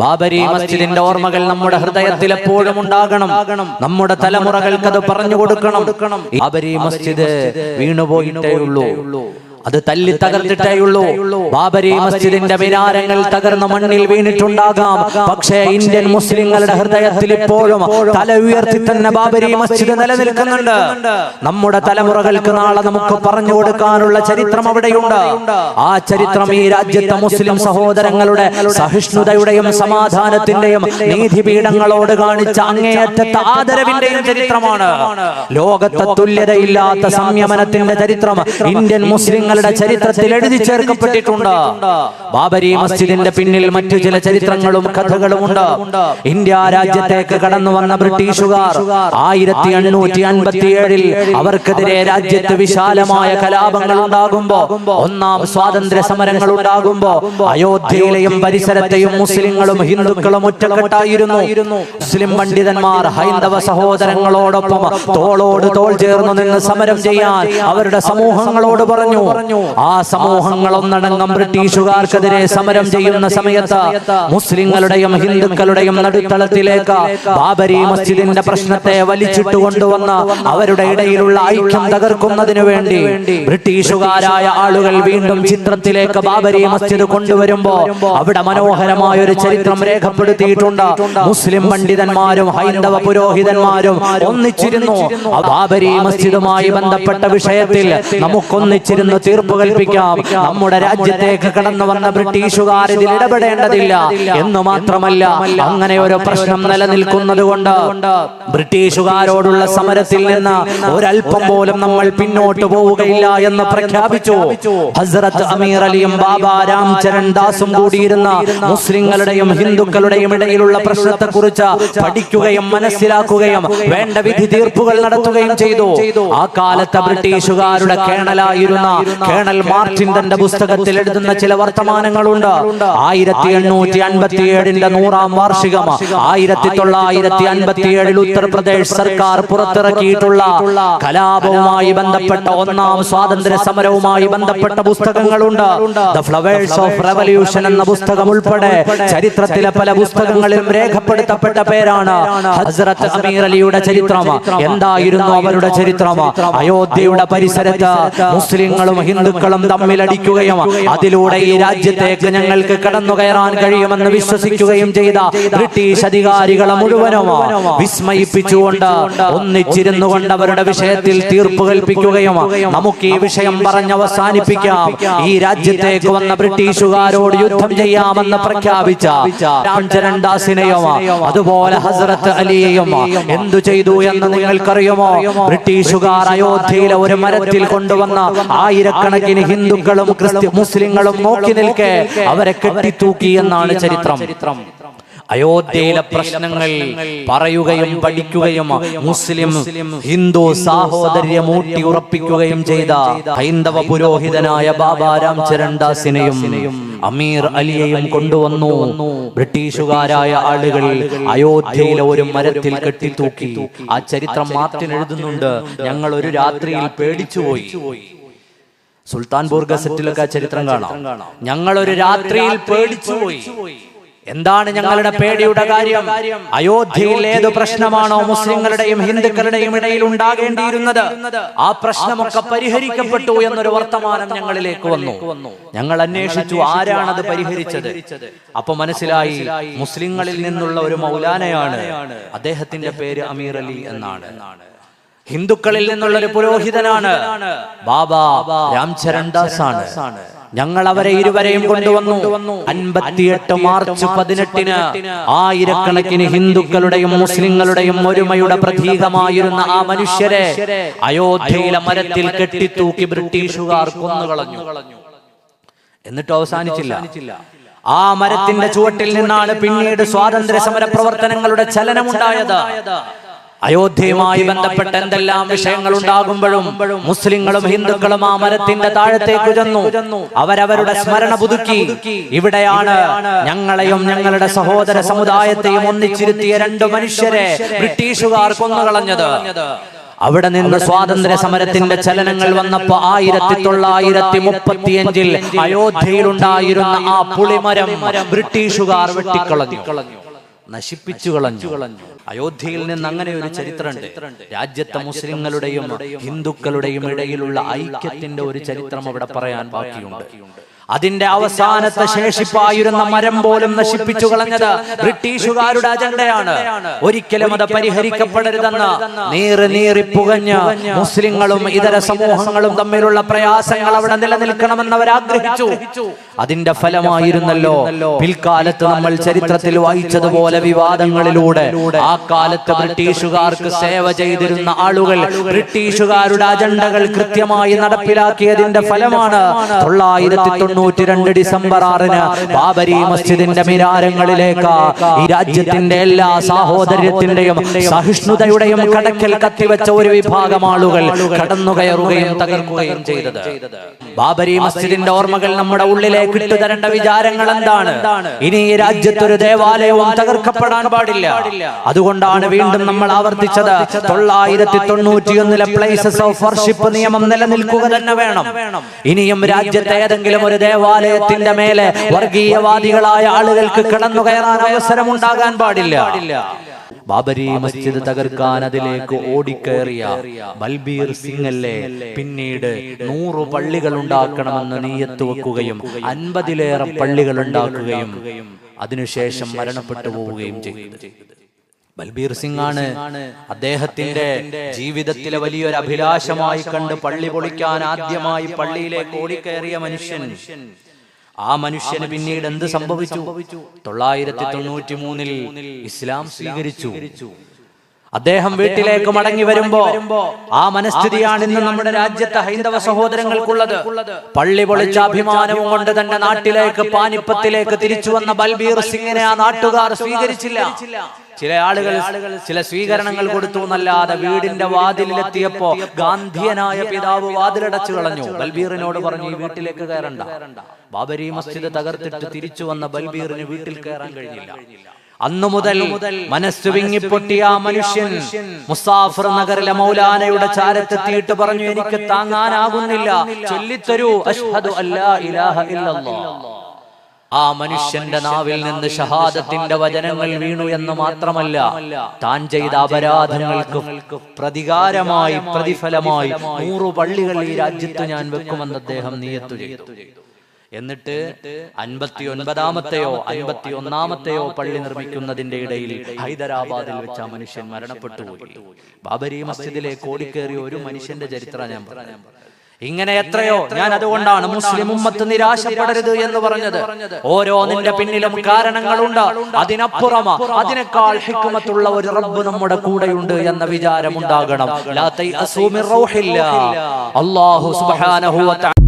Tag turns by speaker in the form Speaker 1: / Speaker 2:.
Speaker 1: ബാബരി മസ്ജിദിന്റെ ഓർമ്മകൾ നമ്മുടെ ഹൃദയത്തിൽ എപ്പോഴും ഉണ്ടാകണം. നമ്മുടെ തലമുറകൾക്ക് അത് പറഞ്ഞു കൊടുക്കണം. ബാബരി മസ്ജിദ് വീണുപോയിട്ടേ ഉള്ളൂ അത് തല്ലി തകർത്തിട്ടേ ഉള്ളൂ ബാബരി മസ്ജിദിന്റെ വിനാരങ്ങൾ തകർന്ന മണ്ണിൽ വീണിട്ടുണ്ടാകാം. പക്ഷേ ഇന്ത്യൻ മുസ്ലിങ്ങളുടെ ഹൃദയത്തിൽ ഇപ്പോഴും തല ഉയർത്തി തന്നെ ബാബരി മസ്ജിദ് നിലനിൽക്കുന്നുണ്ട്. നമ്മുടെ തലമുറകൾക്ക് നാളെ നമുക്ക് പറഞ്ഞു കൊടുക്കാനുള്ള ചരിത്രം അവിടെയുണ്ട്. ആ ചരിത്രം ഈ രാജ്യത്തെ മുസ്ലിം സഹോദരങ്ങളുടെ സഹിഷ്ണുതയുടെയും സമാധാനത്തിന്റെയും നീതിപീഠങ്ങളോട് കാണിച്ച അങ്ങേയറ്റത്തെ ആദരവിന്റെയും ചരിത്രമാണ്. ലോകത്തെ തുല്യതയില്ലാത്ത സംയമനത്തിന്റെ ചരിത്രം. ഇന്ത്യൻ മുസ്ലിങ്ങളുടെ ചരിത്രത്തിൽ എഴുതി ചേർക്കപ്പെട്ടിട്ടുണ്ട്. ബാബരി മസ്ജിദിന്റെ പിന്നിൽ മറ്റു ചില ചരിത്രങ്ങളും കഥകളും ഉണ്ട് ഇന്ത്യ രാജ്യത്തേക്ക് കടന്നു വന്ന ബ്രിട്ടീഷുകാർ ആയിരത്തി എണ്ണൂറ്റി അൻപത്തി ഏഴിൽ അവർക്കെതിരെ രാജ്യത്ത് വിശാലമായ കലാപങ്ങൾ ഉണ്ടാകുമ്പോ ഒന്നാം സ്വാതന്ത്ര്യ സമരങ്ങൾ ഉണ്ടാകുമ്പോ അയോധ്യയിലെയും പരിസരത്തെയും മുസ്ലിങ്ങളും ഹിന്ദുക്കളും ഒറ്റക്കെട്ടായിരുന്നു. മുസ്ലിം പണ്ഡിതന്മാർ ഹൈന്ദവ സഹോദരങ്ങളോടൊപ്പം തോളോട് തോൾ ചേർന്നു നിന്ന് സമരം ചെയ്യാൻ അവരുടെ സമൂഹങ്ങളോട് പറഞ്ഞു. ആ സമൂഹങ്ങൾ ഒന്നടങ്കം ബ്രിട്ടീഷുകാർക്കെതിരെ സമരം ചെയ്യുന്ന സമയത്ത് മുസ്ലിങ്ങളുടെയും ഹിന്ദുക്കളുടെയും നടുത്തളത്തിലേക്ക് ബാബരി മസ്ജിദിന്റെ പ്രശ്നത്തെ വലിച്ചിട്ട് കൊണ്ടുവന്ന് അവരുടെ ഇടയിലുള്ള ഐക്യം തകർക്കുന്നതിനു വേണ്ടി ബ്രിട്ടീഷുകാരായ ആളുകൾ വീണ്ടും ചിത്രത്തിലേക്ക് ബാബരി മസ്ജിദ് കൊണ്ടുവരുമ്പോ അവിടെ മനോഹരമായ ഒരു ചരിത്രം രേഖപ്പെടുത്തിയിട്ടുണ്ട്. മുസ്ലിം പണ്ഡിതന്മാരും ഹൈന്ദവ പുരോഹിതന്മാരും ഒന്നിച്ചിരുന്നു. ആ ബാബരി മസ്ജിദുമായി ബന്ധപ്പെട്ട വിഷയത്തിൽ നമുക്കൊന്നിച്ചിരുന്ന് തീർപ്പ് കൽപ്പിക്കാം നമ്മുടെ രാജ്യത്തേക്ക് കടന്നു വന്ന ബ്രിട്ടീഷുകാർ ഇതിൽ ഇടപെടേണ്ടതില്ല എന്ന് മാത്രമല്ല അങ്ങനെ ഒരു പ്രശ്നം നിലനിൽക്കുന്നത് കൊണ്ട് ബ്രിട്ടീഷുകാരോടുള്ള സമരത്തിൽ നിന്ന് ഒരല്പം പോലും നമ്മൾ പിന്നോട്ട് പോവുകയില്ല എന്ന് പ്രഖ്യാപിച്ചു. ഹസ്രത്ത് അമീർ അലിയും ബാബ രാംചരൺ ദാസും കൂടിയിരുന്ന മുസ്ലിങ്ങളുടെയും ഹിന്ദുക്കളുടെയും ഇടയിലുള്ള പ്രശ്നത്തെ കുറിച്ച് പഠിക്കുകയും മനസ്സിലാക്കുകയും വേണ്ട വിധി തീർപ്പുകൾ നടത്തുകയും ചെയ്തു. ആ കാലത്തെ ബ്രിട്ടീഷുകാരുടെ കേണലായിരുന്ന കേണൽ മാർട്ടിൻ തന്റെ പുസ്തകത്തിൽ എഴുതുന്ന ചില വർത്തമാനങ്ങളുണ്ട്. ആയിരത്തി എണ്ണൂറ്റി അൻപത്തി ഏഴിന്റെ നൂറാം വാർഷികം. ആയിരത്തി തൊള്ളായിരത്തി അൻപത്തി ഏഴിൽ ഉത്തർപ്രദേശ് സർക്കാർ പുറത്തിറക്കിയിട്ടുള്ള കലാപവുമായി ബന്ധപ്പെട്ട ഒന്നാം സ്വാതന്ത്ര്യ സമരവുമായി ബന്ധപ്പെട്ട പുസ്തകങ്ങളുണ്ട്. ദ ഫ്ലവേഴ്സ് ഓഫ് റെവല്യൂഷൻ എന്ന പുസ്തകം ഉൾപ്പെടെ ചരിത്രത്തിലെ പല പുസ്തകങ്ങളിലും രേഖപ്പെടുത്തപ്പെട്ട പേരാണ് ഹസ്രത്ത് അമീർ അലിയുടെ ചരിത്രം. എന്തായിരുന്നു അവരുടെ ചരിത്രം? അയോധ്യയുടെ പരിസരത്ത് മുസ്ലിങ്ങളും ഹിന്ദുക്കളും തമ്മിലടിക്കുകയും അതിലൂടെ ഈ രാജ്യത്തേക്ക് ഞങ്ങൾക്ക് കടന്നു കയറാൻ കഴിയുമെന്ന് വിശ്വസിക്കുകയും ചെയ്ത ബ്രിട്ടീഷ് അധികാരികളെ മുഴുവനും വിസ്മയിപ്പിച്ചുകൊണ്ട് ഒന്നിച്ചിരുന്നു കൊണ്ട് അവരുടെ വിഷയത്തിൽ തീർപ്പ് കൽപ്പിക്കുകയും നമുക്ക് ഈ വിഷയം പറഞ്ഞ് അവസാനിപ്പിക്കാം. ഈ രാജ്യത്തേക്ക് വന്ന ബ്രിട്ടീഷുകാരോട് യുദ്ധം ചെയ്യാമെന്ന് പ്രഖ്യാപിച്ച രാംചരൺ ദാസിനെയും അതുപോലെ ഹസരത്ത് അലിയെയും എന്തു ചെയ്തു എന്ന് നിങ്ങൾക്കറിയുമോ? ബ്രിട്ടീഷുകാർ അയോധ്യയിലെ ഒരു മരത്തിൽ കൊണ്ടുവന്ന ആയിരക്കണക്കിന് ഹിന്ദുക്കളും ക്രിസ്ത്യ മുസ്ലിങ്ങളും നോക്കി നിൽക്കെ അവരെ കെട്ടിത്തൂക്കി എന്നാണ് ചരിത്രം. അയോധ്യയിലെ പ്രശ്നങ്ങൾ പറയുകയും പഠിക്കുകയും മുസ്ലിം ഹിന്ദു സാഹോദര്യം ഊട്ടി ഉറപ്പിക്കുകയും ചെയ്ത ഹൈന്ദവ പുരോഹിതനായ ബാബാ രാംചരൺ ദാസിനെയും അമീർ അലിയെയും കൊണ്ടുവന്നു. ബ്രിട്ടീഷുകാരായ ആളുകൾ അയോധ്യയിലെ ഒരു മരത്തിൽ കെട്ടിത്തൂക്കി. ആ ചരിത്രം മാർട്ടിൻ എഴുതുന്നുണ്ട്. ഞങ്ങൾ ഒരു രാത്രിയിൽ പേടിച്ചുപോയി. സുൽത്താൻപൂർ ഗസറ്റിലൊക്കെ ആ ചരിത്രം കാണാം. ഞങ്ങൾ ഒരു രാത്രിയിൽ പേടിച്ചുപോയി എന്താണ് ഞങ്ങളുടെ പേടിയുടെ കാര്യം? അയോധ്യയിൽ ഏത് പ്രശ്നമാണോ മുസ്ലിങ്ങളുടെയും ഹിന്ദുക്കളുടെയും ഇടയിൽ ഉണ്ടാകേണ്ടിയിരുന്നത്? ആ പ്രശ്നമൊക്കെ പരിഹരിക്കപ്പെട്ടു എന്നൊരു വർത്തമാനം ഞങ്ങളിലേക്ക് വന്നു. ഞങ്ങൾ അന്വേഷിച്ചു ആരാണത് പരിഹരിച്ചത്. അപ്പൊ മനസ്സിലായി മുസ്ലിങ്ങളിൽ നിന്നുള്ള ഒരു മൗലാനയാണ് അദ്ദേഹത്തിന്റെ പേര് അമീർ അലി എന്നാണ്. ഹിന്ദുക്കളിൽ നിന്നുള്ള ഒരു പുരോഹിതനാണ് ബാബ രാംചരൺ ദാസ് ആണ് ഞങ്ങൾ അവരെ ഇരുവരെയും കൊണ്ടുവന്നു. അൻപത്തിയെട്ട് മാർച്ച് പതിനെട്ടിന് ആയിരക്കണക്കിന് ഹിന്ദുക്കളുടെയും മുസ്ലിങ്ങളുടെയും ഒരുമയുടെ പ്രതീകമായിരുന്ന ആ മനുഷ്യരെ അയോധ്യയിലെ മരത്തിൽ കെട്ടിത്തൂക്കി ബ്രിട്ടീഷുകാർ കൊന്നുകളഞ്ഞു. എന്നിട്ട് അവസാനിച്ചില്ല. ആ മരത്തിന്റെ ചുവട്ടിൽ നിന്നാണ് പിന്നീട് സ്വാതന്ത്ര്യ സമര പ്രവർത്തനങ്ങളുടെ ചലനമുണ്ടായത്. അയോധ്യയുമായി ബന്ധപ്പെട്ട എന്തെല്ലാം വിഷയങ്ങൾ ഉണ്ടാകുമ്പോഴും മുസ്ലിങ്ങളും ഹിന്ദുക്കളും ആ മരത്തിന്റെ താഴത്തേക്ക് ചെന്നു അവരവരുടെ സ്മരണ പുതുക്കി. ഇവിടെയാണ് ഞങ്ങളെയും ഞങ്ങളുടെ സഹോദര സമുദായത്തെയും ഒന്നിച്ചിരുത്തിയ രണ്ട് മനുഷ്യരെ ബ്രിട്ടീഷുകാർ കൊന്നുകളഞ്ഞത്. അവിടെ നിന്ന് സ്വാതന്ത്ര്യ സമരത്തിന്റെ ചലനങ്ങൾ വന്നപ്പോ ആയിരത്തി തൊള്ളായിരത്തി മുപ്പത്തിയഞ്ചിൽ അയോധ്യയിലുണ്ടായിരുന്ന ആ പുളിമരം ബ്രിട്ടീഷുകാർ വെട്ടിക്കളഞ്ഞു. നശിപ്പിച്ചു കളഞ്ഞു. അയോധ്യയിൽ നിന്ന് അങ്ങനെ ഒരു ചരിത്രമുണ്ട്. രാജ്യത്തെ മുസ്ലിങ്ങളുടെയും ഹിന്ദുക്കളുടെയും ഇടയിലുള്ള ഐക്യത്തിന്റെ ഒരു ചരിത്രം അവിടെ പറയാൻ ബാക്കിയുണ്ട്. അതിന്റെ അവസാനത്തെ ശേഷിപ്പായിരുന്ന മരം പോലും നശിപ്പിച്ചു കളഞ്ഞത് ബ്രിട്ടീഷുകാരുടെ അജണ്ടയാണ്. ഒരിക്കലും അത് പരിഹരിക്കപ്പെടരുതെന്ന് നീറി നീറി പുകഞ്ഞ് മുസ്ലിങ്ങളും ഇതര സമൂഹങ്ങളും തമ്മിലുള്ള പ്രയാസങ്ങൾ അവിടെ നിലനിൽക്കണമെന്ന് അവർ ആഗ്രഹിച്ചു. അതിന്റെ ഫലമായിരുന്നല്ലോ പിൽക്കാലത്ത് നമ്മൾ ചരിത്രത്തിൽ വായിച്ചതുപോലെ വിവാദങ്ങളിലൂടെ ആ കാലത്ത് ബ്രിട്ടീഷുകാർക്ക് സേവ ചെയ്തിരുന്ന ആളുകൾ ബ്രിട്ടീഷുകാരുടെ അജണ്ടകൾ കൃത്യമായി നടപ്പിലാക്കിയതിന്റെ ഫലമാണ് തൊള്ളായിരത്തി തൊണ്ണൂറ്റി രണ്ട് ഡിസംബർ ആറിന് ബാബരി മസ്ജിദിന്റെ മിനാരങ്ങളിലേക്ക് ഈ രാജ്യത്തിന്റെ എല്ലാ സാഹോദര്യത്തിന്റെയും സഹിഷ്ണുതയുടെയും കടക്കൽ കത്തിവെച്ച ഒരു വിഭാഗം ആളുകൾ കടന്നുകയറുകയും തകർക്കുകയും ചെയ്തത്. ബാബരി മസ്ജിദിന്റെ ഓർമ്മകൾ നമ്മുടെ ഉള്ളിലേക്ക് ഇട്ടു തരേണ്ട വിചാരങ്ങൾ എന്താണ്? ഇനി ഈ രാജ്യത്തൊരു ദേവാലയവും തകർക്കപ്പെടാൻ പാടില്ല. അതുകൊണ്ടാണ് വീണ്ടും നമ്മൾ ആവർത്തിച്ചത് തൊള്ളായിരത്തി തൊണ്ണൂറ്റിയൊന്നിലെ പ്ലേസസ് ഓഫ് വർഷിപ്പ് നിയമം നിലനിൽക്കുക തന്നെ വേണം. ഇനിയും രാജ്യത്തെ ഏതെങ്കിലും ഒരു ദേവാലയത്തിന്റെ മേലെ വർഗീയവാദികളായ ആളുകൾക്ക് കടന്നു കയറാൻ അവസരം ഉണ്ടാകാൻ പാടില്ല. ബാബരി മസ്ജിദ് തകർക്കാൻ അതിലേക്ക് ഓടിക്കയറിയ ബൽബീർ സിംഗ് അല്ലേ പിന്നീട് നൂറു പള്ളികൾ ഉണ്ടാക്കണമെന്ന് നീയത്ത് വെക്കുകയും അൻപതിലേറെ പള്ളികൾ ഉണ്ടാക്കുകയും അതിനുശേഷം മരണപ്പെട്ടു പോവുകയും ചെയ്തു ബൽബീർ സിംഗ് ആണ് അദ്ദേഹത്തിന്റെ ജീവിതത്തിലെ വലിയൊരു അഭിലാഷമായി കണ്ട് പള്ളി പൊളിക്കാൻ ആദ്യമായി പള്ളിയിലേക്ക് ഓടിക്കയറിയ മനുഷ്യൻ. ആ മനുഷ്യന് പിന്നീട് എന്ത് സംഭവിച്ചു? തൊള്ളായിരത്തി തൊണ്ണൂറ്റി മൂന്നിൽ ഇസ്ലാം സ്വീകരിച്ചു. അദ്ദേഹം വീട്ടിലേക്ക് മടങ്ങി വരുമ്പോ ആ മനസ്ഥിതിയാണ് ഇന്ന് നമ്മുടെ രാജ്യത്തെ ഹൈന്ദവ സഹോദരങ്ങൾക്കുള്ളത്. പള്ളി പൊളിച്ച അഭിമാനവും കൊണ്ട് തന്റെ നാട്ടിലേക്ക് പാനിപ്പത്തിലേക്ക് തിരിച്ചു വന്ന ബൽബീർ സിംഗിനെ ആ നാട്ടുകാർ സ്വീകരിച്ചില്ല. ചില ആളുകൾ ചില സ്വീകരണങ്ങൾ കൊടുത്തു എന്നല്ലാതെ വീടിന്റെ വാതിലിലെത്തിയപ്പോ ഗാന്ധിയനായ പിതാവ് വാതിലടച്ചു കളഞ്ഞു. ബൽബീറിനോട് പറഞ്ഞു ഈ വീട്ടിലേക്ക് കയറണ്ട. ബാബരി മസ്ജിദ് തകർത്തിട്ട് തിരിച്ചു വന്ന ബൽബീറിന് വീട്ടിൽ കയറാൻ കഴിഞ്ഞില്ല. അന്നു മുതൽ മനസ്സ് വിങ്ങിപ്പൊട്ടിയ മനുഷ്യൻ മുസാഫർ നഗറിലെ മൗലാനയുടെ ചാരത്തെത്തിയിട്ട് പറഞ്ഞു എനിക്ക് താങ്ങാനാകുന്നില്ല. ചൊല്ലിത്തരൂ. അഷ്ഹദു അല്ലാ ഇലാഹ ഇല്ലല്ലാഹ് ആ മനുഷ്യന്റെ നാവിൽ നിന്ന് ഷഹാദത്തിന്റെ വചനങ്ങൾ വീണു എന്ന് മാത്രമല്ല താൻ ചെയ്ത അപരാധങ്ങൾക്ക് പ്രതികാരമായി പ്രതിഫലമായി നൂറു പള്ളികൾ ഈ രാജ്യത്ത് ഞാൻ വെക്കുമെന്ന് അദ്ദേഹം നിയത്തു ചെയ്തു. എന്നിട്ട് അൻപത്തി ഒൻപതാമത്തെയോ അൻപത്തി ഒന്നാമത്തെയോ പള്ളി നിർമ്മിക്കുന്നതിന്റെ ഇടയിൽ ഹൈദരാബാദിൽ വെച്ച് ആ മനുഷ്യൻ മരണപ്പെട്ടു പോയി. ബാബരി മസ്ജിദിലെ കോടിക്കേറിയ ഒരു മനുഷ്യന്റെ ചരിത്രം ഞാൻ പറഞ്ഞു. ഇങ്ങനെ എത്രയോ ഞാൻ അതുകൊണ്ടാണ് മുസ്ലിം ഉമ്മത്ത് നിരാശപ്പെടരുത് എന്ന് പറഞ്ഞത്. ഓരോ നിന്റെ പിന്നിലും കാരണങ്ങളുണ്ട്. അതിനപ്പുറമ അതിനേക്കാൾ ഹിക്കുമത്തുള്ള ഒരു റബ്ബ് നമ്മുടെ കൂടെയുണ്ട് എന്ന വിചാരം ഉണ്ടാകണം ലാ അസൂമി റൗഹില്ല. റൗഹില്ലാ. അല്ലാഹു സുബ്ഹാനഹു വ തആല